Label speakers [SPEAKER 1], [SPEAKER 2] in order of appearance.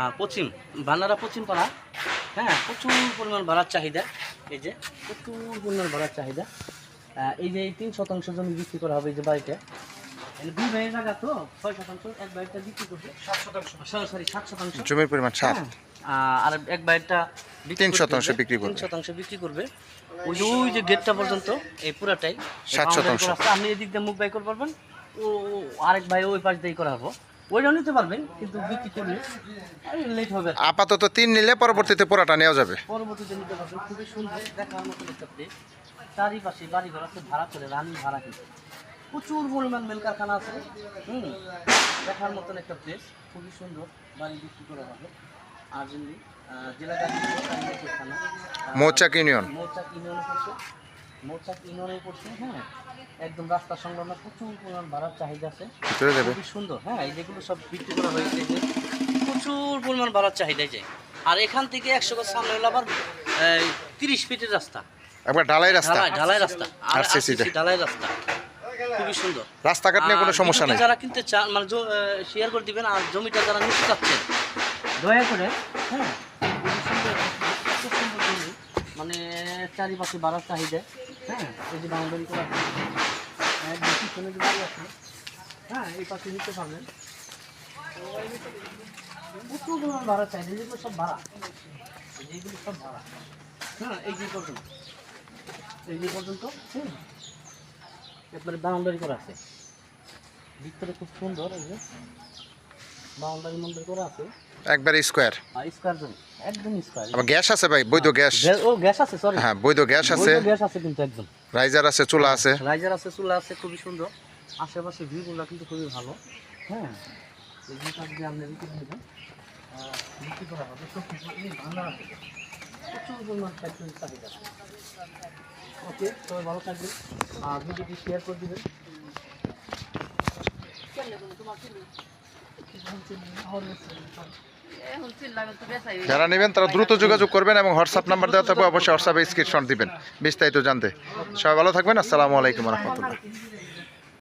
[SPEAKER 1] হ্যাঁ পশ্চিম বানারা পশ্চিম পাড়া। হ্যাঁ প্রচুর পরিমাণ ভাড়ার চাহিদা। এই যে প্রচুর পরিমাণ ভাড়ার চাহিদা। এই যে এই তিন শতাংশ জমি বিক্রি করা হবে এই যে বাড়িটা। এই দুই ভাইয়ের জায়গা তো? ছয় শতাংশ এক বাড়িটা বিক্রি করবে? সাত শতাংশ। সরি সাত শতাংশ।
[SPEAKER 2] জমির পরিমাণ সাত।
[SPEAKER 1] হ্যাঁ, আর এক বাইরটা
[SPEAKER 2] তিন শতাংশ। বিক্রি
[SPEAKER 1] তিন শতাংশ বিক্রি করবে। ওই যে ওই যে গেটটা পর্যন্ত এই পুরাটাই।
[SPEAKER 2] সাত শতাংশ।
[SPEAKER 1] আপনি এদিক দিয়ে মুখ বাই করতে পারবেন ও ও আরেক ভাই ওই পাশ দিয়ে করা হব। ওইটাও নিতে পারবেন কিন্তু বিক্রি করলে লেট হবে।
[SPEAKER 2] আপাতত তিন নিলে পরবর্তীতে পুরাটা নেওয়া যাবে।
[SPEAKER 1] পরবর্তীতে নিতে পারবেন খুবই সুন্দর দেখার মতো একটা প্লেস চারিপাশে বাড়ি ঘর আছে ভাড়া করে রানি ভাড়া কিন্তু। প্রচুর পরিমাণ মেল কারখানা আছে হুম দেখার মতন একটা প্লেস খুবই সুন্দর বাড়ি বিক্রি করা হবে। আর জেলা
[SPEAKER 2] মৌচাক ইউনিয়ন।
[SPEAKER 1] মৌচাক ইউনিয়নে পড়ছে মৌচাক ইউনিয়নে পড়ছে হ্যাঁ। একদম রাস্তা সংলগ্ন প্রচুর পরিমাণ ভাড়ার চাহিদা আছে। খুবই সুন্দর হ্যাঁ এই যেগুলো সব বিক্রি করা হয়েছে যে প্রচুর পরিমাণ ভাড়ার চাহিদা যায় আর এখান থেকে একশো গজ সামনে হলো আবার তিরিশ ফিটের রাস্তা।
[SPEAKER 2] একবার ঢালাই রাস্তা।
[SPEAKER 1] ঢালাই রাস্তা। আর। ঢালাই রাস্তা। খুবই সুন্দর।
[SPEAKER 2] রাস্তাঘাট নিয়ে কোনো সমস্যা নেই।
[SPEAKER 1] যারা কিনতে চান মানে শেয়ার করে দিবেন আর জমিটা যারা নিতে চাচ্ছেন দয়া করে হ্যাঁ খুবই সুন্দর, সুন্দর মানে চারিপাশে বাড়ার চাহিদা। হ্যাঁ যে বাউন্ডারি করা আছে। হ্যাঁ এই পাশে নিতে যেগুলো সব ভাড়া। সব ভাড়া। হ্যাঁ হুম। একবারে বাউন্ডারি করা আছে। ভিতরে খুব সুন্দর, এই যে। বাউন্ডারি মন্ডারি করা আছে।
[SPEAKER 2] একবার স্কোয়ার।
[SPEAKER 1] স্কোয়ার জমি একদম স্কোয়ার।
[SPEAKER 2] আবার গ্যাস আছে ভাই বৈধ গ্যাস।
[SPEAKER 1] ও গ্যাস আছে সরি
[SPEAKER 2] হ্যাঁ বৈধ গ্যাস আছে।
[SPEAKER 1] গ্যাস আছে কিন্তু একদম।
[SPEAKER 2] রাইজার আছে চুলা আছে।
[SPEAKER 1] রাইজার আছে চুলা আছে খুবই সুন্দর। আশেপাশে ভিউগুলো কিন্তু খুবই ভালো। হ্যাঁ এই ভিউটা আপনি বিক্রি নেবেন বিক্রি করা হবে। সব কিছু ভালো আছে প্রচুর পরিমাণ ফ্যাক্টরি চাহিদা। ওকে সবাই ভালো থাকবেন। আর ভিডিওটি শেয়ার করে দিবেন।
[SPEAKER 2] যারা নেবেন তারা দ্রুত যোগাযোগ করবেন এবং হোয়াটসঅ্যাপ নাম্বার দেওয়া থাকবে, অবশ্যই হোয়াটসঅ্যাপে স্ক্রিনশট দিবেন। বিস্তারিত জানতে। সবাই ভালো থাকবেন, আসসালামু আলাইকুম রহমতুল্লাহ।